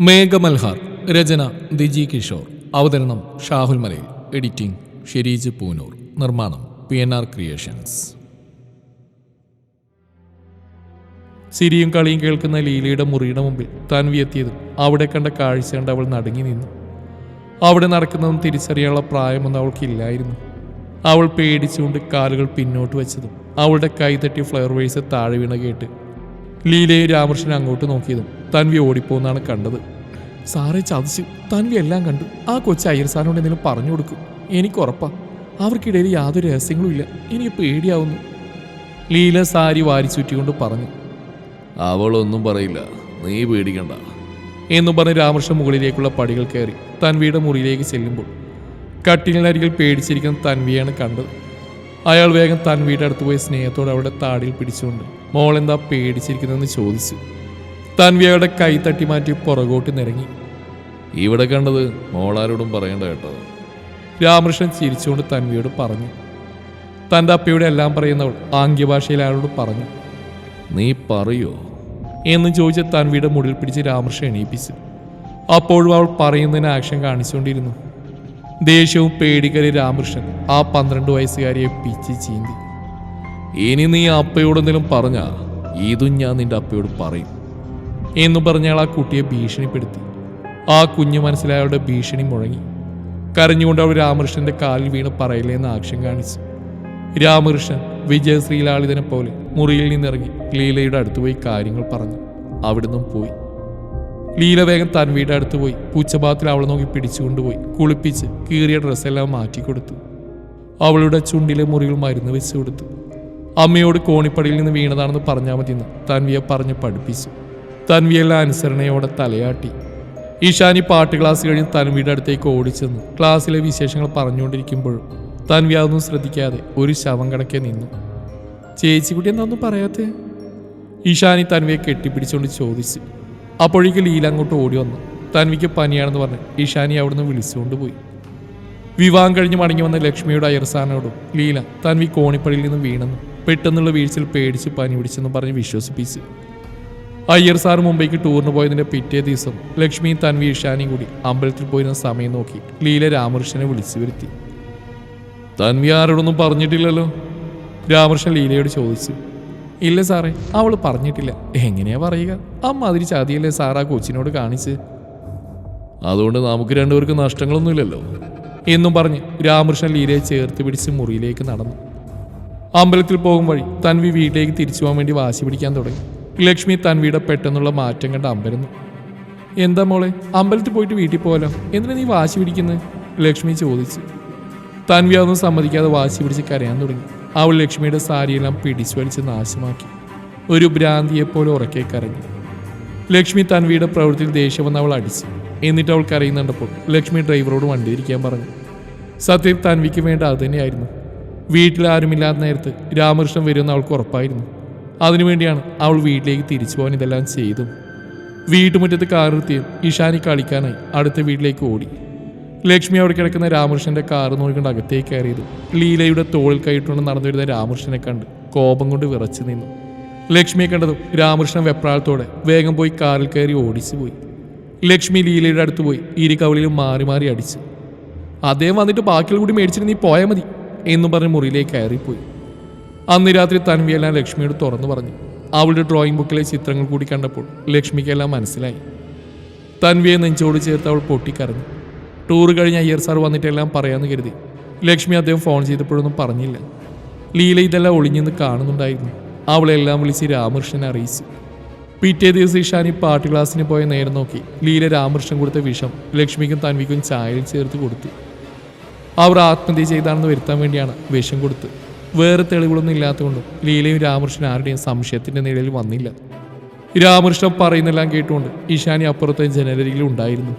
മേഘമൽഹാർ രചന ദിജി കിഷോർ അവതരണം ഷാഹുൽ മലയിൽ എഡിറ്റിംഗ് ഷെരീജ് പൂനൂർ നിർമ്മാണം പി എൻ ആർ ക്രിയേഷൻസ്. സിരിയും കളിയും കേൾക്കുന്ന ലീലയുടെ മുറിയുടെ മുമ്പിൽ തൻവി എത്തിയതും അവിടെ കണ്ട കാഴ്ച കണ്ട് അവൾ നടുങ്ങി നിന്നു. അവിടെ നടക്കുന്നതും തിരിച്ചറിയാനുള്ള പ്രായമൊന്നും അവൾക്കില്ലായിരുന്നു അവൾ പേടിച്ചുകൊണ്ട് കാലുകൾ പിന്നോട്ട് വെച്ചതും അവളുടെ കൈതട്ടി ഫ്ലയർ വേഴ്സ് താഴെ വീണ കേട്ട് ലീലയും രാമകൃഷ്ണൻ അങ്ങോട്ട് നോക്കിയതും തൻവി ഓടിപ്പോന്നാണ് കണ്ടത്. സാറെ ചതിച്ചു തൻവി എല്ലാം കണ്ടു. ആ കൊച്ചു അയ്യർ സാറിനോട് എന്തെങ്കിലും പറഞ്ഞു കൊടുക്കും. എനിക്ക് ഉറപ്പാ. അവർക്കിടയിൽ യാതൊരു രഹസ്യങ്ങളും ഇല്ല. എനിക്ക് പേടിയാവുന്നു. ലീല സാരി വാരി ചുറ്റിക്കൊണ്ട് പറഞ്ഞു. അവളൊന്നും പറയില്ല. നീ പേടിക്കണ്ട. എന്നും പറഞ്ഞ് രാമകൃഷ്ണൻ മുകളിലേക്കുള്ള പടികൾ കയറി തൻവിയുടെ മുറിയിലേക്ക് ചെല്ലുമ്പോൾ കട്ടിലിനരികിൽ പേടിച്ചിരിക്കുന്ന തൻവിയാണ് കണ്ടത്. അയാൾ വേഗം തൻവിയുടെ അടുത്ത് പോയി സ്നേഹത്തോടെ അവളുടെ താടിയിൽ പിടിച്ചുകൊണ്ട് മോളെന്താ പേടിച്ചിരിക്കുന്നതെന്ന് ചോദിച്ചു. തൻവി കൈ തട്ടി മാറ്റി പുറകോട്ട് നിരങ്ങി. ഇവിടെ കണ്ടത് മോളാരോടും പറയണ്ട കേട്ടോ. രാമകൃഷ്ണൻ ചിരിച്ചുകൊണ്ട് തൻവിയോട് പറഞ്ഞു. തന്റെ അപ്പയുടെ എല്ലാം പറയുന്നവൾ ആംഗ്യഭാഷയിൽ അയാളോട് പറഞ്ഞു. നീ പറയോ? എന്ന് ചോദിച്ച തൻവിയുടെ മുടിൽ പിടിച്ച് രാമകൃഷ്ണൻ എണീപ്പിച്ചു. അപ്പോഴും അവൾ പറയുന്നതിന് ആക്ഷൻ കാണിച്ചുകൊണ്ടിരുന്നു. ദേഷ്യവും പേടിക്കരി രാമകൃഷ്ണൻ ആ പന്ത്രണ്ട് വയസ്സുകാരിയെ പിച്ചി ചീന്തി. ഇനി നീ അപ്പയോടെന്തെങ്കിലും പറഞ്ഞ ഇതും ഞാൻ നിന്റെ അപ്പയോട് പറയും. എന്ന് പറഞ്ഞയാൾ ആ കുട്ടിയെ ഭീഷണിപ്പെടുത്തി. ആ കുഞ്ഞു മനസ്സിലായവരുടെ ഭീഷണി മുഴങ്ങി. കരഞ്ഞുകൊണ്ട് അവൾ രാമകൃഷ്ണന്റെ കാലിൽ വീണ് പറയില്ലെന്ന് ആക്ഷൻ കാണിച്ചു. രാമകൃഷ്ണൻ വിജയശ്രീലാളിതനെ പോലെ മുറിയിൽ നിന്നിറങ്ങി ലീലയുടെ അടുത്ത് പോയി കാര്യങ്ങൾ പറഞ്ഞു. അവിടുന്ന് പോയി. ലീല വേഗം തൻവിയുടെ അടുത്ത് പോയി. പൂച്ചഭാത്തിൽ അവളെ നോക്കി പിടിച്ചുകൊണ്ടുപോയി. കുളിപ്പിച്ച് കീറിയ ഡ്രസ്സെല്ലാം മാറ്റിക്കൊടുത്തു. അവളുടെ ചുണ്ടിലെ മുറികൾ മരുന്ന് വെച്ച് കൊടുത്തു അമ്മയോട് കോണിപ്പടിയിൽ നിന്ന് വീണതാണെന്ന് പറഞ്ഞാൽ മതിയെന്ന് തൻവിയെ പറഞ്ഞ് പഠിപ്പിച്ചു. തൻവിയെല്ലാം അനുസരണയോടെ തലയാട്ടി. ഈശാനി പാട്ട് ക്ലാസ് കഴിഞ്ഞ് തൻവിയുടെ അടുത്തേക്ക് ഓടിച്ചെന്ന്. ക്ലാസ്സിലെ വിശേഷങ്ങൾ പറഞ്ഞുകൊണ്ടിരിക്കുമ്പോഴും തൻവി അതൊന്നും ശ്രദ്ധിക്കാതെ ഒരു ശവം കിടക്കെ നിന്നു. ചേച്ചിക്കുട്ടി എന്താന്നും പറയാത്തേ? ഈശാനി തൻവിയെ കെട്ടിപ്പിടിച്ചുകൊണ്ട് ചോദിച്ചു. അപ്പോഴേക്ക് ലീല അങ്ങോട്ട് ഓടി വന്നു. തൻവിക്ക് പനിയാണെന്ന് പറഞ്ഞ് ഈശാനി അവിടുന്ന് വിളിച്ചുകൊണ്ട് പോയി. വിവാഹം കഴിഞ്ഞ് മടങ്ങി വന്ന ലക്ഷ്മിയുടെ അയർസാനോടും ലീല തൻവി കോണിപ്പടിയിൽ നിന്ന് വീണെന്നും. പെട്ടെന്നുള്ള വീഴ്ചയിൽ പേടിച്ച് പനി പിടിച്ചെന്ന് പറഞ്ഞ് വിശ്വസിപ്പിച്ച്. അയ്യർ സാർ മുംബൈക്ക് ടൂറിന് പോയതിന്റെ പിറ്റേ ദിവസം ലക്ഷ്മി തൻവി ഇഷാനിയും കൂടി അമ്പലത്തിൽ പോയിരുന്ന സമയം നോക്കി ലീല രാമകൃഷ്ണനെ വിളിച്ചു വരുത്തി. തൻവി ആരോടൊന്നും പറഞ്ഞിട്ടില്ലല്ലോ? രാമകൃഷ്ണൻ ലീലയോട് ചോദിച്ചു. ഇല്ല സാറേ അവൾ പറഞ്ഞിട്ടില്ല. എങ്ങനെയാ പറയുക? അമ്മാതിരി ചതിയല്ലേ സാർ ആ കൊച്ചിനോട് കാണിച്ച്? അതുകൊണ്ട് നമുക്ക് രണ്ടുപേർക്ക് നഷ്ടങ്ങളൊന്നുമില്ലല്ലോ. എന്നും പറഞ്ഞ് രാമകൃഷ്ണൻ ലീലയെ ചേർത്ത് പിടിച്ച് മുറിയിലേക്ക് നടന്നു. അമ്പലത്തിൽ പോകും വഴി തൻവി വീട്ടിലേക്ക് തിരിച്ചു പോകാൻ വേണ്ടി വാശി പിടിക്കാൻ തുടങ്ങി. ലക്ഷ്മി തൻവിയുടെ പെട്ടെന്നുള്ള മാറ്റം കണ്ട് അമ്പരുന്നു. എന്താ മോളെ അമ്പലത്തിൽ പോയിട്ട് വീട്ടിൽ പോകാലോ എന്തിനാ നീ വാശി പിടിക്കുന്നത് ലക്ഷ്മി ചോദിച്ചു. തൻവി അതൊന്നും സമ്മതിക്കാതെ വാശി പിടിച്ച് കരയാൻ തുടങ്ങി. അവൾ ലക്ഷ്മിയുടെ സാരിയെല്ലാം പിടിച്ചു വലിച്ച് നാശമാക്കി. ഒരു ഭ്രാന്തിയെപ്പോലെ ഉറക്കെ കരഞ്ഞു. ലക്ഷ്മി തൻവിയുടെ പ്രവൃത്തിയിൽ ദേഷ്യം വന്ന് അവൾ അടിച്ചു. എന്നിട്ട് അവൾ കരയുന്നുണ്ടപ്പോൾ ലക്ഷ്മി ഡ്രൈവറോട് വണ്ടി ഇരിക്കാൻ പറഞ്ഞു. സത്യം തൻവിക്ക് വേണ്ട അത് തന്നെയായിരുന്നു. വീട്ടിൽ ആരുമില്ലാത്ത നേരത്ത് രാമകൃഷ്ണൻ വരുമെന്ന് അവൾക്ക് ഉറപ്പായിരുന്നു. അതിനുവേണ്ടിയാണ് അവൾ വീട്ടിലേക്ക് തിരിച്ചു പോകാൻ ഇതെല്ലാം ചെയ്തു. വീട്ടുമുറ്റത്ത് കാർ നിർത്തിയും ഇഷാനി കളിക്കാനായി അടുത്ത വീട്ടിലേക്ക് ഓടി. ലക്ഷ്മി അവിടെ കിടക്കുന്ന രാമകൃഷ്ണന്റെ കാർ നോക്കിക്കൊണ്ട് അകത്തേക്ക് കയറിയത് ലീലയുടെ തോളിൽ കൈയിട്ടുകൊണ്ട് നടന്നു വരുന്ന രാമകൃഷ്ണനെ കണ്ട് കോപം കൊണ്ട് വിറച്ചു നിന്നു. ലക്ഷ്മിയെ കണ്ടതും രാമകൃഷ്ണൻ വെപ്രാളത്തോടെ വേഗം പോയി കാറിൽ കയറി ഓടിച്ചു പോയി. ലക്ഷ്മി ലീലയുടെ അടുത്ത് പോയി ഇരു കവളിലും മാറി മാറി അടിച്ചു. അദ്ദേഹം വന്നിട്ട് ബാക്കിയുള്ള കൂടി മേടിച്ചിട്ട് നീ പോയാൽ മതി. എന്നും പറഞ്ഞ് മുറിയിലേക്ക് കയറിപ്പോയി. അന്ന് രാത്രി തൻവിയെല്ലാം ലക്ഷ്മിയോട് തുറന്നു പറഞ്ഞു. അവളുടെ ഡ്രോയിങ് ബുക്കിലെ ചിത്രങ്ങൾ കൂടി കണ്ടപ്പോൾ ലക്ഷ്മിക്കെല്ലാം മനസ്സിലായി. തൻവിയെ നെഞ്ചോട് ചേർത്ത് അവൾ പൊട്ടിക്കരഞ്ഞു. ടൂർ കഴിഞ്ഞ് അയ്യർ സാർ വന്നിട്ടെല്ലാം പറയാമെന്ന് കരുതി. ലക്ഷ്മി അദ്ദേഹം ഫോൺ ചെയ്തപ്പോഴൊന്നും പറഞ്ഞില്ല. ലീല ഇതെല്ലാം ഒളിഞ്ഞെന്ന് കാണുന്നുണ്ടായിരുന്നു. അവളെല്ലാം വിളിച്ച് രാമകൃഷ്ണനെ അറിയിച്ചു. പിറ്റേ ദിവസം ഇഷാനി പാട്ട് ക്ലാസ്സിന് പോയ നേരം നോക്കി ലീല രാമകൃഷ്ണൻ കൊടുത്ത വിഷം ലക്ഷ്മിക്കും തൻവിക്കും ചായയിൽ ചേർത്ത് കൊടുത്തു. അവർ ആത്മഹത്യ ചെയ്താണെന്ന് വരുത്താൻ വേണ്ടിയാണ് വിഷം കൊടുത്ത്. വേറെ തെളിവുകളൊന്നും ഇല്ലാത്തതുകൊണ്ടും ലീലയും രാമകൃഷ്ണൻ ആരുടെയും സംശയത്തിന്റെ നിഴലിൽ വന്നില്ല. രാമകൃഷ്ണൻ പറയുന്നെല്ലാം കേട്ടുകൊണ്ട് ഈശാനി അപ്പുറത്തെ ജനലരികിൽ ഉണ്ടായിരുന്നു.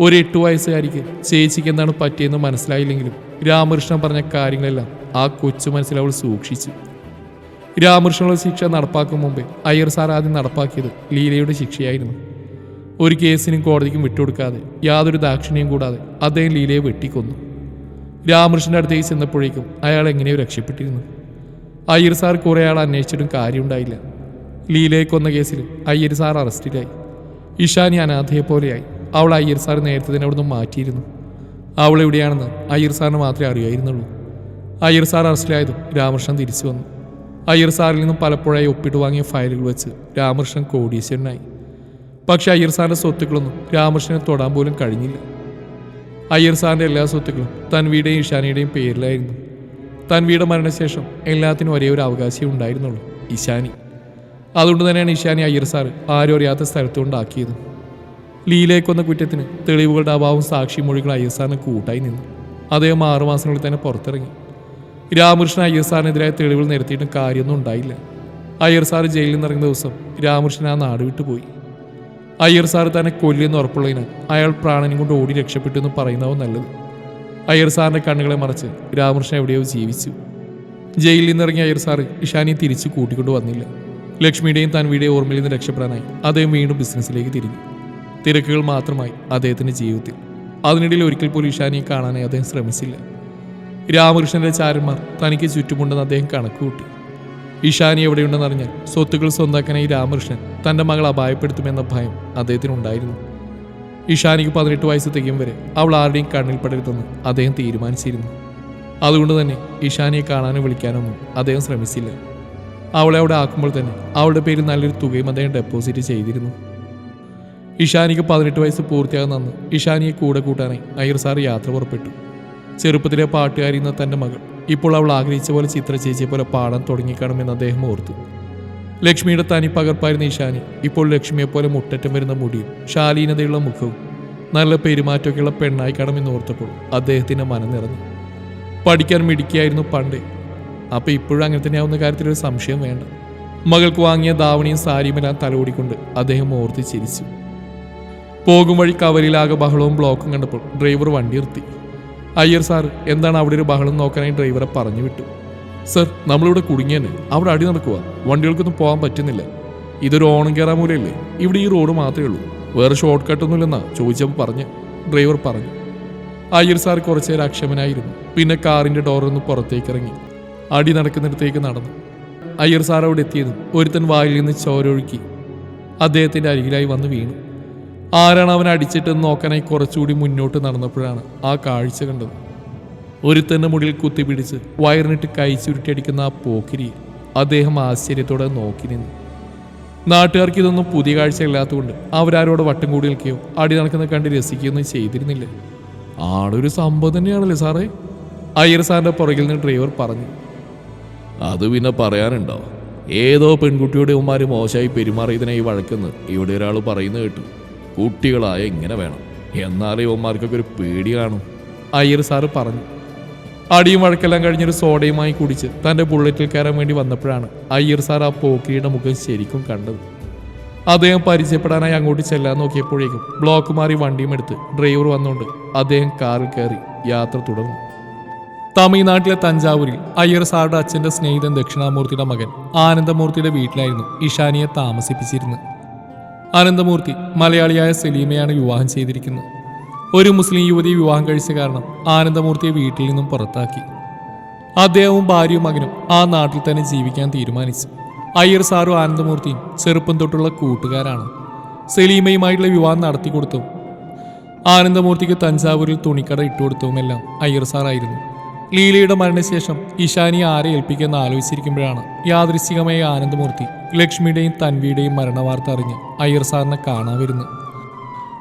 ഒരു എട്ട് വയസ്സുകാരിക്ക് ചേച്ചിക്ക് എന്താണ് പറ്റിയെന്ന് മനസ്സിലായില്ലെങ്കിലും രാമകൃഷ്ണൻ പറഞ്ഞ കാര്യങ്ങളെല്ലാം ആ കൊച്ചു മനസ്സിൽ അവൾ സൂക്ഷിച്ചു. രാമകൃഷ്ണനുള്ള ശിക്ഷ നടപ്പാക്കും മുമ്പേ അയ്യർ സാർ ആദ്യം നടപ്പാക്കിയത് ലീലയുടെ ശിക്ഷയായിരുന്നു. ഒരു കേസിനും കോടതിക്കും വിട്ടുകൊടുക്കാതെ യാതൊരു ദാക്ഷിണ്യം കൂടാതെ അദ്ദേഹം ലീലയെ വെട്ടിക്കൊന്നു. രാമകൃഷ്ണന്റെ അടുത്തേക്ക് ചെന്നപ്പോഴേക്കും അയാൾ എങ്ങനെയോ രക്ഷപ്പെട്ടിരുന്നു. അയ്യർ സാർ കുറേ ആൾ അന്വേഷിച്ചിട്ടും കാര്യമുണ്ടായില്ല. ലീലയെ കൊന്ന കേസിൽ അയ്യർ സാർ അറസ്റ്റിലായി. ഇഷാനി അനാഥയെ പോലെയായി. അവൾ അയ്യർ സാർ നേരത്തെ തന്നെ അവിടുന്ന് മാറ്റിയിരുന്നു. അവൾ എവിടെയാണെന്ന് അയ്യർ സാറിന് മാത്രമേ അറിയായിരുന്നുള്ളൂ. അയ്യർ സാർ അറസ്റ്റിലായതും രാമകൃഷ്ണൻ തിരിച്ചു വന്നു. അയ്യർ സാറിൽ നിന്നും പലപ്പോഴായി ഒപ്പിട്ട് വാങ്ങിയ ഫയലുകൾ വെച്ച് രാമകൃഷ്ണൻ കോടീശ്വരനായി. പക്ഷേ അയ്യർ സാറിന്റെ സ്വത്തുക്കളൊന്നും രാമകൃഷ്ണനെ തൊടാൻ പോലും കഴിഞ്ഞില്ല. അയ്യർ സാറിന്റെ എല്ലാ സ്വത്തുക്കളും തൻവിയുടെയും ഇഷാനിയുടെയും പേരിലായിരുന്നു. തൻവിയുടെ മരണശേഷം എല്ലാത്തിനും ഒരേ ഒരു അവകാശം ഉണ്ടായിരുന്നുള്ളൂ ഇഷാനി അതുകൊണ്ട് തന്നെയാണ് ഇഷാനി അയ്യർ സാർ ആരും അറിയാത്ത സ്ഥലത്തുകൊണ്ടാക്കിയത് ലീലേക്കൊന്ന കുറ്റത്തിന് തെളിവുകളുടെ അഭാവം സാക്ഷി മൊഴികൾ അയ്യർ സാറിന് കൂട്ടായി നിന്നു. അദ്ദേഹം ആറുമാസങ്ങളിൽ തന്നെ പുറത്തിറങ്ങി. രാമകൃഷ്ണൻ അയ്യർ സാറിനെതിരായ തെളിവുകൾ നിരത്തിയിട്ടും കാര്യമൊന്നും ഉണ്ടായില്ല. അയ്യർ സാർ ജയിലിൽ നിന്ന് ഇറങ്ങിയ ദിവസം രാമകൃഷ്ണൻ ആ നാട് വിട്ടുപോയി. അയ്യർ സാർ തന്നെ കൊല്ലിയെന്ന് ഉറപ്പുള്ളതിനാൽ അയാൾ പ്രാണനും കൊണ്ട് ഓടി രക്ഷപ്പെട്ടു എന്ന് പറയുന്നവ നല്ലത്. അയ്യർ സാറിന്റെ കണ്ണുകളെ മറച്ച് രാമകൃഷ്ണൻ എവിടെയോ ജീവിച്ചു. ജയിലിൽ നിന്നിറങ്ങിയ അയ്യർ സാറ് ഇഷാനിയെ തിരിച്ചു കൂട്ടിക്കൊണ്ടു വന്നില്ല. ലക്ഷ്മിയുടെയും തൻവിയുടെയും ഓർമ്മയിൽ നിന്ന് രക്ഷപ്പെടാനായി അദ്ദേഹം വീണ്ടും ബിസിനസ്സിലേക്ക് തിരിഞ്ഞു. തിരക്കുകൾ മാത്രമായി അദ്ദേഹത്തിന്റെ ജീവിതത്തിൽ. അതിനിടയിൽ ഒരിക്കൽ പോലും ഇഷാനിയെ കാണാനായി അദ്ദേഹം ശ്രമിച്ചില്ല. രാമകൃഷ്ണന്റെ ചാരന്മാർ തനിക്ക് ചുറ്റുമുണ്ടെന്ന് അദ്ദേഹം കണക്കുകൂട്ടി. ഇഷാനി എവിടെയുണ്ടെന്ന് അറിഞ്ഞാൽ സ്വത്തുക്കൾ സ്വന്താക്കാനായി രാമകൃഷ്ണൻ തന്റെ മകളെ അപായപ്പെടുത്തുമെന്ന ഭയം അദ്ദേഹത്തിനുണ്ടായിരുന്നു. ഇഷാനിക്ക് പതിനെട്ട് വയസ്സ് തികയും വരെ അവൾ ആരുടെയും കണ്ണിൽ പെടരുതെന്ന് അദ്ദേഹം തീരുമാനിച്ചിരുന്നു. അതുകൊണ്ട് തന്നെ ഇഷാനിയെ കാണാനോ വിളിക്കാനൊന്നും അദ്ദേഹം ശ്രമിച്ചില്ല. അവളെ അവിടെ ആക്കുമ്പോൾ തന്നെ അവളുടെ പേരിൽ നല്ലൊരു തുകയും അദ്ദേഹം ഡെപ്പോസിറ്റ് ചെയ്തിരുന്നു. ഇഷാനിക്ക് പതിനെട്ട് വയസ്സ് പൂർത്തിയാകുന്ന അന്ന് ഇഷാനിയെ കൂടെ കൂട്ടാനായി അയ്യർ സാർ യാത്ര പുറപ്പെട്ടു. ചെറുപ്പത്തിലെ പാട്ടുകാരി എന്ന തന്റെ മകൾ ഇപ്പോൾ അവൾ ആഗ്രഹിച്ച പോലെ ചിത്ര ചേച്ചിയെ പോലെ പാടാൻ തുടങ്ങിക്കാണുമെന്ന് അദ്ദേഹം ഓർത്തു. ലക്ഷ്മിയുടെ തനി പകർപ്പായിരുന്ന ഇഷാനി ഇപ്പോൾ ലക്ഷ്മിയെ പോലെ മുട്ടറ്റം വരുന്ന മുടിയും ശാലീനതയുള്ള മുഖവും നല്ല പെരുമാറ്റമൊക്കെയുള്ള പെണ്ണായി കാണുമെന്ന് ഓർത്തപ്പോൾ അദ്ദേഹത്തിന്റെ മനം നിറഞ്ഞു. പഠിക്കാൻ മിടിക്കായിരുന്നു പണ്ട്. അപ്പോൾ ഇപ്പോഴും അങ്ങനെ തന്നെയാവുന്ന കാര്യത്തിലൊരു സംശയം വേണ്ട. മകൾക്ക് വാങ്ങിയ ദാവണിയും സാരിയുമെല്ലാം തലോടിക്കൊണ്ട് അദ്ദേഹം ഓർത്ത് ചിരിച്ചു. പോകും വഴി കവലിലാകെ ബഹളവും ബ്ലോക്കും കണ്ടപ്പോൾ ഡ്രൈവർ വണ്ടി നിർത്തി. അയ്യർ സാർ എന്താണ് അവിടെ ഒരു ബഹളം നോക്കാനായി ഡ്രൈവറെ പറഞ്ഞു വിട്ടു. സർ നമ്മളിവിടെ കുടുങ്ങിയന്നെ അവിടെ അടി നടക്കുക വണ്ടികൾക്കൊന്നും പോകാൻ പറ്റുന്നില്ല. ഇതൊരു ഓണം കയറാൻ മൂലയല്ലേ ഇവിടെ ഈ റോഡ് മാത്രമേ ഉള്ളൂ. വേറെ ഷോർട്ട് കട്ടൊന്നുമില്ലെന്നാ ചോദിച്ചപ്പോൾ പറഞ്ഞ് ഡ്രൈവർ പറഞ്ഞു. അയ്യർ സാർ കുറച്ചേരം അക്ഷമനായിരുന്നു. പിന്നെ കാറിന്റെ ഡോറിൽ പുറത്തേക്ക് ഇറങ്ങി. അടി നടക്കുന്നിടത്തേക്ക് നടന്നു. അയ്യർ സാർ അവിടെ എത്തിയതും ഒരുത്തൻ വായിൽ നിന്ന് ചോരൊഴുക്കി. അദ്ദേഹത്തിന്റെ അരികിലായി വന്ന് വീണു. ആരാണ് അവൻ അടിച്ചിട്ടെന്ന് നോക്കാനായി കുറച്ചുകൂടി മുന്നോട്ട് നടന്നപ്പോഴാണ് ആ കാഴ്ച കണ്ടത്. ഒരുത്തന്റെ മുടിയിൽ കുത്തിപ്പിടിച്ച് വയറിനിട്ട് കൈ ചുരുട്ടിയടിക്കുന്ന ആ പോക്കിരി അദ്ദേഹം ആശ്ചര്യത്തോടെ നോക്കി നിന്നു. നാട്ടുകാർക്ക് ഇതൊന്നും പുതിയ കാഴ്ചയില്ലാത്തതുകൊണ്ട് അവരാരോട് വട്ടം കൂടി നിൽക്കുകയോ അടി നടക്കുന്ന കണ്ട് രസിക്കുകയൊന്നും ചെയ്തിരുന്നില്ല. ആളൊരു സംഭവം തന്നെയാണല്ലേ സാറേ? അയ്യർ സാറിന്റെ പുറകിൽ നിന്ന് ഡ്രൈവർ പറഞ്ഞു. അത് പിന്നെ പറയാനുണ്ടോ? ഏതോ പെൺകുട്ടിയുടെ ഉമ്മാര് മോശമായി പെരുമാറിയതിനായി വഴക്കെന്ന് ഇവിടെ ഒരാൾ പറയുന്നു കേട്ടു. കുട്ടികളായ ഇങ്ങനെ വേണം. എന്നാലേ ഇവന്മാർക്കൊക്കെ ഒരു പേടി കാണും. അയ്യർ സാറ് പറഞ്ഞു. അടിയും വഴക്കെല്ലാം കഴിഞ്ഞൊരു സോഡയുമായി കുടിച്ച് തന്റെ ബുള്ളറ്റിൽ കയറാൻ വേണ്ടി വന്നപ്പോഴാണ് അയ്യർ സാർ ആ പോക്കിയുടെ മുഖം ശരിക്കും കണ്ടത്. അദ്ദേഹം പരിചയപ്പെടാനായി അങ്ങോട്ട് ചെല്ലാൻ നോക്കിയപ്പോഴേക്കും ബ്ലോക്ക് മാറി വണ്ടിയും എടുത്ത് ഡ്രൈവർ വന്നുകൊണ്ട് അദ്ദേഹം കാറിൽ കയറി യാത്ര തുടർന്നു. തമിഴ്നാട്ടിലെ തഞ്ചാവൂരിൽ അയ്യർ സാറുടെ അച്ഛന്റെ സ്നേഹിതൻ ദക്ഷിണാമൂർത്തിയുടെ മകൻ ആനന്ദമൂർത്തിയുടെ വീട്ടിലായിരുന്നു ഇഷാനിയെ താമസിപ്പിച്ചിരുന്നത്. ആനന്ദമൂർത്തി മലയാളിയായ സലീമയാണ് വിവാഹം ചെയ്തിരിക്കുന്നത്. ഒരു മുസ്ലിം യുവതി വിവാഹം കഴിച്ച കാരണം ആനന്ദമൂർത്തിയെ വീട്ടിൽ നിന്നും പുറത്താക്കി. അദ്ദേഹവും ഭാര്യയും മകനും ആ നാട്ടിൽ തന്നെ ജീവിക്കാൻ തീരുമാനിച്ചു. അയ്യർ സാറും ആനന്ദമൂർത്തിയും ചെറുപ്പം തൊട്ടുള്ള കൂട്ടുകാരാണ്. സലീമയുമായിട്ടുള്ള വിവാഹം നടത്തി കൊടുത്തും ആനന്ദമൂർത്തിക്ക് തഞ്ചാവൂരിൽ തുണിക്കട ഇട്ടുകൊടുത്തവുമെല്ലാം അയ്യർ സാറായിരുന്നു. ലീലയുടെ മരണശേഷം ഈശാനിയെ ആരെ ഏൽപ്പിക്കുമെന്ന് ആലോചിച്ചിരിക്കുമ്പോഴാണ് യാദൃശികമായ ആനന്ദമൂർത്തി ലക്ഷ്മിയുടെയും തൻവിയുടെയും മരണവാർത്ത അറിഞ്ഞ് അയ്യർ സാറിനെ കാണാൻ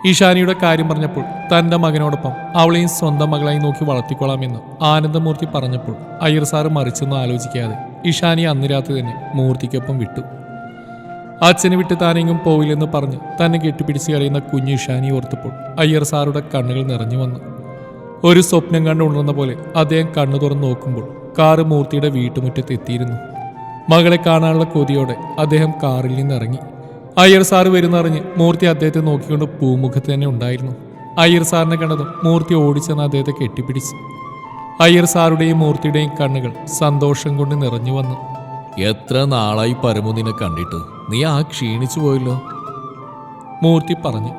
ഈശാനിയുടെ കാര്യം പറഞ്ഞപ്പോൾ തന്റെ മകനോടൊപ്പം അവളെയും സ്വന്തം മകളായി നോക്കി വളർത്തിക്കൊള്ളാമെന്ന് ആനന്ദമൂർത്തി പറഞ്ഞപ്പോൾ അയ്യർ സാറ് മറിച്ചെന്ന് ആലോചിക്കാതെ ഇഷാനി അന്ന് രാത്രി തന്നെ മൂർത്തിക്കൊപ്പം വിട്ടു. അച്ഛനെ വിട്ട് താനെങ്ങും പോവില്ലെന്ന് പറഞ്ഞ് തന്നെ കെട്ടിപ്പിടിച്ച് കളയുന്ന കുഞ്ഞു ഇഷാനി ഓർത്തപ്പോൾ അയ്യർ സാറുടെ കണ്ണുകൾ നിറഞ്ഞു വന്നു. ഒരു സ്വപ്നം കണ്ട് ഉണർന്ന പോലെ അദ്ദേഹം കണ്ണു തുറന്ന് നോക്കുമ്പോൾ കാറ് മൂർത്തിയുടെ വീട്ടുമുറ്റത്ത് എത്തിയിരുന്നു. മകളെ കാണാനുള്ള കൊതിയോടെ അദ്ദേഹം കാറിൽ നിന്ന് ഇറങ്ങി അയ്യർ സാറ് വരുന്നറിഞ്ഞ് മൂർത്തി അദ്ദേഹത്തെ നോക്കിക്കൊണ്ട് പൂമുഖത്ത് തന്നെ ഉണ്ടായിരുന്നു. അയ്യർ സാറിനെ കണ്ടതും മൂർത്തി ഓടിച്ചെന്ന് അദ്ദേഹത്തെ കെട്ടിപ്പിടിച്ച്. അയ്യർ സാറുടെയും മൂർത്തിയുടെയും കണ്ണുകൾ സന്തോഷം കൊണ്ട് നിറഞ്ഞു വന്നു. എത്ര നാളായി പരമു നിന്നെ കണ്ടിട്ട്? നീ ആ ക്ഷീണിച്ചു പോയല്ലോ? മൂർത്തി പറഞ്ഞു.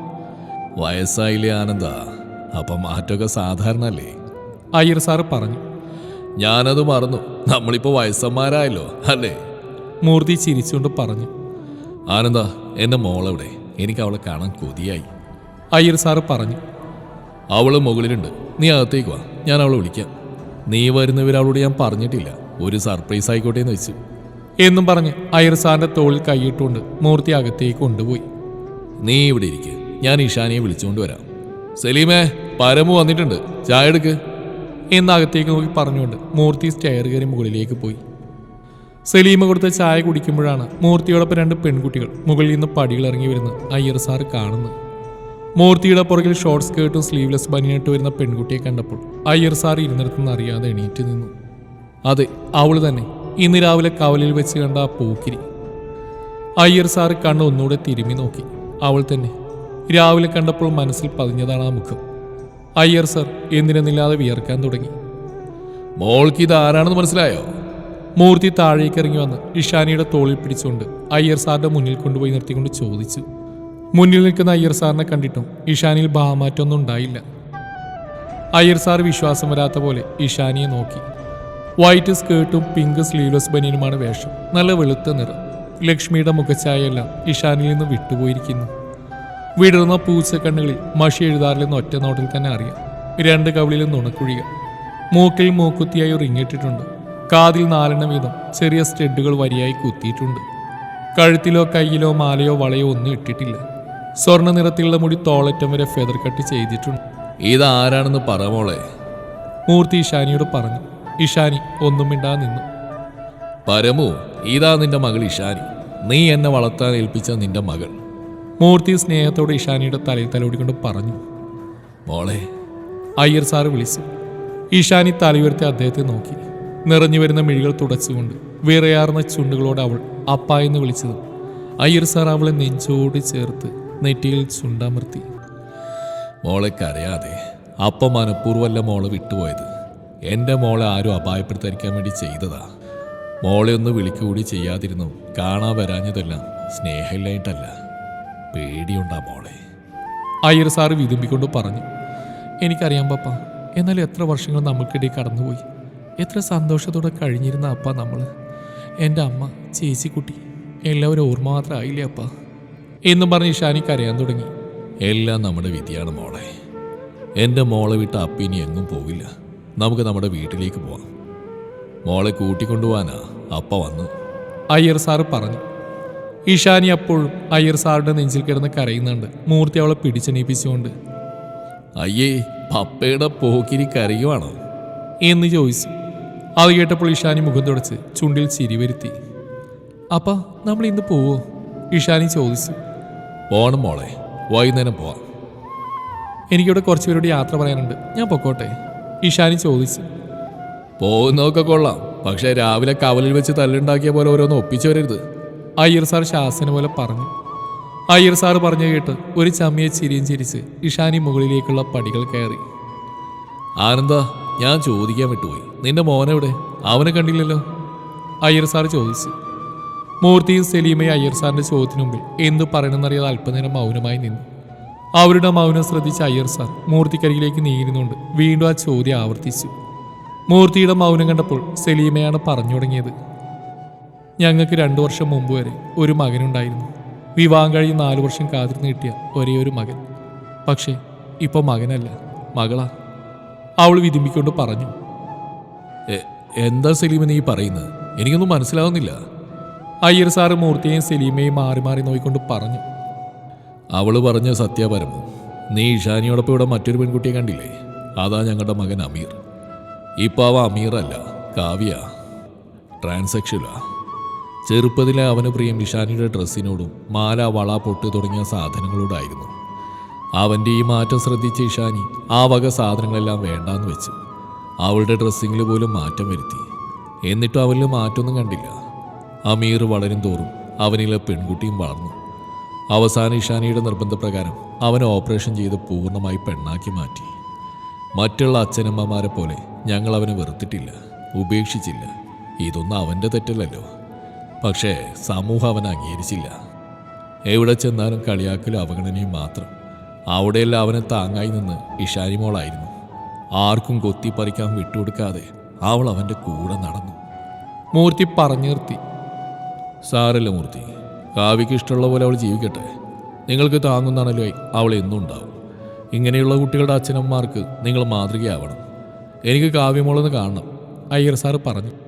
വയസ്സായില്ലേ ആനന്ദ? അപ്പൊ മാറ്റമൊക്കെ സാധാരണ അല്ലേ അയ്യർ സാറ് പറഞ്ഞു. ഞാനത് മറന്നു. നമ്മളിപ്പോ വയസ്സന്മാരായല്ലോ അല്ലേ? മൂർത്തി ചിരിച്ചുകൊണ്ട് പറഞ്ഞു. ആനന്ദ എന്റെ മോളെവിടെ. എനിക്ക് അവളെ കാണാൻ കൊതിയായി. അയ്യർ സാറ് പറഞ്ഞു. അവൾ മുകളിലുണ്ട്. നീ അകത്തേക്ക് വാ. ഞാൻ അവളെ വിളിക്കാം. നീ വരുന്നവരവളോട് ഞാൻ പറഞ്ഞിട്ടില്ല. ഒരു സർപ്രൈസ് ആയിക്കോട്ടെ എന്ന് വെച്ചു. എന്നും പറഞ്ഞ് അയ്യർ സാറിന്റെ തോളിൽ കൈയിട്ടുകൊണ്ട് മൂർത്തി അകത്തേക്ക് കൊണ്ടുപോയി. നീ ഇവിടെ ഇരിക്കുക ഞാൻ ഇഷാനിയെ വിളിച്ചുകൊണ്ട് വരാം. സലീമേ പരമു വന്നിട്ടുണ്ട്. ചായ എടുക്ക്. എന്നകത്തേക്ക് നോക്കി പറഞ്ഞുകൊണ്ട് മൂർത്തി സ്റ്റെയർ കയറി മുകളിലേക്ക് പോയി. സലീമ കൊടുത്ത ചായ കുടിക്കുമ്പോഴാണ് മൂർത്തിയോടൊപ്പം രണ്ട് പെൺകുട്ടികൾ മുകളിൽ നിന്ന് പടികൾ ഇറങ്ങി വരുന്ന അയ്യർ സാർ കാണുന്നത്. മൂർത്തിയുടെ പുറകിൽ ഷോർട്ട് സ്കേർട്ടും സ്ലീവ്ലെസ് ബനിയായിട്ട് വരുന്ന പെൺകുട്ടിയെ കണ്ടപ്പോൾ അയ്യർ സാർ ഇരുന്നിടത്തുനിന്ന് അറിയാതെ എണീറ്റ് നിന്നു. അതെ അവൾ തന്നെ. ഇന്ന് രാവിലെ കവലിൽ വെച്ച് കണ്ട ആ പൂക്കിരി. അയ്യർ സാർ കണ്ണ് ഒന്നുകൂടെ തിരുമി നോക്കി. അവൾ തന്നെ രാവിലെ കണ്ടപ്പോൾ മനസ്സിൽ പതിഞ്ഞതാണ് ആ മുഖം. അയ്യർ സർ എന്തിനെന്നില്ലാതെ വിയർക്കാൻ തുടങ്ങി. മോൾക്ക് ഇത് ആരാണെന്ന് മനസ്സിലായോ? മൂർത്തി താഴേക്ക് ഇറങ്ങി വന്ന് ഇഷാനിയുടെ തോളിൽ പിടിച്ചുകൊണ്ട് അയ്യർ സാറിന്റെ മുന്നിൽ കൊണ്ടുപോയി നിർത്തിക്കൊണ്ട് ചോദിച്ചു. മുന്നിൽ നിൽക്കുന്ന അയ്യർ സാറിനെ കണ്ടിട്ടും ഇഷാനിയിൽ ഭാവമാറ്റമൊന്നും ഉണ്ടായില്ല. അയ്യർ സാർ വിശ്വാസം വരാത്ത പോലെ ഇഷാനിയെ നോക്കി. വൈറ്റ് സ്കേർട്ടും പിങ്ക് സ്ലീവ്ലെസ് ബനിയനുമാണ് വേഷം. നല്ല വെളുത്ത നിറം. ലക്ഷ്മിയുടെ മുഖഛായയെല്ലാം ഇഷാനിൽ നിന്ന് വിട്ടുപോയിരിക്കുന്നു. വിടർന്ന പൂച്ചക്കണ്ണുകളിൽ മഷി എഴുതാറില്ലെന്ന് ഒറ്റ നോട്ടിൽ തന്നെ അറിയാം. രണ്ട് കവിളിലും നുണക്കുഴിക മൂക്കിൽ മൂക്കുത്തിയായി റിങ്ങിട്ടിട്ടുണ്ട് കാതിൽ നാലെണ്ണം വീതം ചെറിയ സ്റ്റെഡുകൾ വരിയായി കുത്തിയിട്ടുണ്ട്. കഴുത്തിലോ കയ്യിലോ മാലയോ വളയോ ഒന്നും ഇട്ടിട്ടില്ല. സ്വർണ നിറത്തിലുള്ള മുടി തോളറ്റം വരെ ഫെദർ കട്ട് ചെയ്തിട്ടുണ്ട്. ഇതാരാണെന്ന് പറമോളെ പറ മോളെ. മൂർത്തി ഇഷാനിയോട് പറഞ്ഞു. ഇഷാനി ഒന്നും മിണ്ടാ നിന്നു. പരമു ഇതാ നിന്റെ മകൾ ഇഷാനി. നീ എന്നെ വളർത്താൻ ഏൽപ്പിച്ച നിന്റെ മകൾ. മൂർത്തി സ്നേഹത്തോടെ ഇഷാനിയുടെ തലയിൽ തലോടിക്കൊണ്ട് പറഞ്ഞു മോളെ അയ്യർ സാറ് വിളിച്ചു. ഇഷാനി ഈശാനി ഉയർത്തി അദ്ദേഹത്തെ നോക്കി. നിറഞ്ഞു വരുന്ന മിഴികൾ തുടച്ചുകൊണ്ട് വിറയാർന്ന ചുണ്ടുകളോട് അവൾ അപ്പ എന്ന് വിളിച്ചത്. അയ്യർ സാർ അവളെ നെഞ്ചോട് ചേർത്ത് നെറ്റിയിൽ ചുണ്ടമർത്തി. മോളെ കരയാതെ അപ്പ മനഃപൂർവമല്ല മോളെ വിട്ടുപോയത്. എന്റെ മോളെ ആരും അപായപ്പെടുത്താതിരിക്കാൻ വേണ്ടി ചെയ്തതാ. മോളെ ഒന്ന് വിളിക്കുകൂടി ചെയ്യാതിരുന്നു കാണാൻ വരാഞ്ഞതെല്ലാം സ്നേഹമില്ലായിട്ടല്ല. പേടിയുണ്ടാ മോളെ. അയ്യർ സാറ് വിതുമ്പിക്കൊണ്ട് പറഞ്ഞു എനിക്കറിയാം പപ്പ എന്നാൽ എത്ര വർഷങ്ങൾ നമുക്കിടയിൽ കടന്നുപോയി. എത്ര സന്തോഷത്തോടെ കഴിഞ്ഞിരുന്ന അപ്പ നമ്മൾ എന്റെ അമ്മ ചേച്ചിക്കുട്ടി എല്ലാവരും ഓർമ്മ മാത്രമായില്ലേ അപ്പ? എന്നും പറഞ്ഞ് ഇഷാനിക്ക് അറിയാൻ തുടങ്ങി. എല്ലാം നമ്മുടെ വിധിയാണ് മോളെ. എന്റെ മോളെ വിട്ട് അപ്പിനി എങ്ങും പോവില്ല. നമുക്ക് നമ്മുടെ വീട്ടിലേക്ക് പോവാം. മോളെ കൂട്ടിക്കൊണ്ടുപോവാനാ അപ്പ വന്നു അയ്യർ സാറ് പറഞ്ഞു ഇഷാനി അപ്പോഴും അയ്യർ സാറിന്റെ നെഞ്ചിൽ കിടന്ന് കരയുന്നുണ്ട്. മൂർത്തി അവളെ പിടിച്ചെണീപ്പിച്ചുകൊണ്ട്. അയ്യേ പപ്പയുടെ പോക്കിരി കരയുവാണോ? എന്ന് ചോദിച്ചു. അത് കേട്ടപ്പോൾ ഈശാനി മുഖം തുടച്ച് ചുണ്ടിൽ ചിരി വരുത്തി. അപ്പ നമ്മൾ ഇന്ന് പോവോ? ഇഷാനി ചോദിച്ചു. പോണം മോളെ വൈകുന്നേരം പോവാം. എനിക്കിവിടെ കുറച്ച് പേരോട് യാത്ര പറയാനുണ്ട്. ഞാൻ പൊക്കോട്ടെ? ഇഷാനി ചോദിച്ചു. പോകുന്നതൊക്കെ കൊള്ളാം. പക്ഷെ രാവിലെ കവലിൽ വെച്ച് തല്ലുണ്ടാക്കിയ പോലെ ഓരോന്ന് ഒപ്പിച്ചു വരരുത് അയ്യർ സാർ ശാസന പോലെ പറഞ്ഞു. അയ്യർ സാർ പറഞ്ഞു കേട്ട് ഒരു ചമ്മിയെ ചിരിയും ചിരിച്ച് ഇഷാനി മുകളിലേക്കുള്ള പടികൾ കയറി. ആനന്ദ ഞാൻ ചോദിക്കാൻ വിട്ടുപോയി. നിന്റെ മോനെവിടെ അവനെ കണ്ടില്ലല്ലോ. അയ്യർ സാർ ചോദിച്ചു. മൂർത്തിയും സലീമയും അയ്യർ സാറിന്റെ ചോദ്യത്തിന് മുമ്പിൽ എന്തു പറയണമെന്നറിയാതെ അല്പനേരം മൗനമായി നിന്നു. അവരുടെ മൗനം ശ്രദ്ധിച്ച അയ്യർ സാർ മൂർത്തിക്കരികിലേക്ക് നീങ്ങുന്നുണ്ട് വീണ്ടും ആ ചോദ്യം ആവർത്തിച്ചു. മൂർത്തിയുടെ മൗനം കണ്ടപ്പോൾ സലീമയാണ് പറഞ്ഞു തുടങ്ങിയത്. ഞങ്ങൾക്ക് രണ്ടു വർഷം മുമ്പ് വരെ ഒരു മകനുണ്ടായിരുന്നു. വിവാഹം കഴിഞ്ഞ് നാലു വർഷം കാത്തിരുന്ന് കിട്ടിയ ഒരേ ഒരു മകൻ. പക്ഷേ ഇപ്പോൾ മകനല്ല മകളാ. അവൾ വിതുമ്പിക്കൊണ്ട് പറഞ്ഞു എന്താ സലീമ നീ പറയുന്നത്? എനിക്കൊന്നും മനസ്സിലാവുന്നില്ല. അയ്യർ സാറ് മൂർത്തിയെയും സലീമയും മാറി മാറി നോക്കിക്കൊണ്ട് പറഞ്ഞു അവൾ പറഞ്ഞ സത്യാപരമോ? നീ ഇഷാനിയോടൊപ്പം ഇവിടെ മറ്റൊരു പെൺകുട്ടിയെ കണ്ടില്ലേ? അതാ ഞങ്ങളുടെ മകൻ അമീർ. ഇപ്പോൾ അവ അമീറല്ല കാവ്യ. ട്രാൻസെക്ഷലാ. ചെറുപ്പത്തിലെ അവന് പ്രിയം ഇഷാനിയുടെ ഡ്രസ്സിനോടും മാല വള പൊട്ട് തുടങ്ങിയ സാധനങ്ങളോടായിരുന്നു. അവന്റെ ഈ മാറ്റം ശ്രദ്ധിച്ച ഇഷാനി ആ വക സാധനങ്ങളെല്ലാം വേണ്ടാന്ന് വെച്ചു. അവളുടെ ഡ്രസ്സിങ്ങിൽ പോലും മാറ്റം വരുത്തി. എന്നിട്ടും അവനിൽ മാറ്റമൊന്നും കണ്ടില്ല. അമീർ വളരും തോറും അവനിലെ പെൺകുട്ടിയും വളർന്നു. അവസാന ഇഷാനിയുടെ നിർബന്ധപ്രകാരം അവൻ ഓപ്പറേഷൻ ചെയ്ത് പൂർണമായി പെണ്ണാക്കി മാറ്റി. മറ്റുള്ള അച്ഛനമ്മമാരെ പോലെ ഞങ്ങൾ അവനെ വെറുത്തിട്ടില്ല ഉപേക്ഷിച്ചില്ല. ഇതൊന്നും അവന്റെ തെറ്റല്ലല്ലോ. പക്ഷേ സമൂഹം അവൻ അംഗീകരിച്ചില്ല. എവിടെ ചെന്നാലും കളിയാക്കലും അവഗണനയും മാത്രം. അവിടെയെല്ലാം അവനെ താങ്ങായി നിന്ന് ഇഷാനിമോളായിരുന്നു ആർക്കും കൊത്തിപ്പറിക്കാൻ വിട്ടുകൊടുക്കാതെ അവൾ അവന്റെ കൂടെ നടന്നു. മൂർത്തി പറഞ്ഞു നിർത്തി സാരല്ല മൂർത്തി കാവ്യക്ക് ഇഷ്ടമുള്ള പോലെ അവൾ ജീവിക്കട്ടെ. നിങ്ങൾക്ക് താങ്ങുന്നാണല്ലോ അവൾ എന്നും ഉണ്ടാവും. ഇങ്ങനെയുള്ള കുട്ടികളുടെ അച്ഛനമ്മമാർക്ക് നിങ്ങൾ മാതൃകയാവണം. എനിക്ക് കാവ്യമോളെന്ന് കാണണം അയ്യർ സാറ് പറഞ്ഞു.